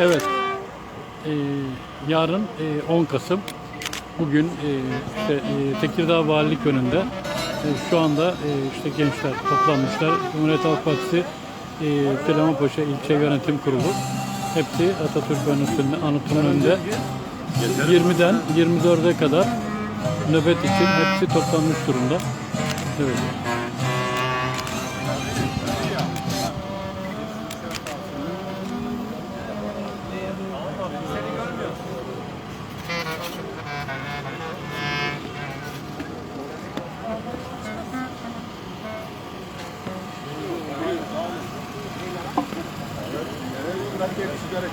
Evet. Ee, yarın e, 10 Kasım. Bugün e, işte e, Tekirdağ Valilik önünde e, şu anda e, işte gençler toplanmışlar. Cumhuriyet Halk Partisi e, Süleymanpaşa İlçe Yönetim Kurulu. Hepsi Atatürk önünde, anıtının önünde 20'den 24'e kadar nöbet için hepsi toplanmış durumda. Evet. Herkes sigara.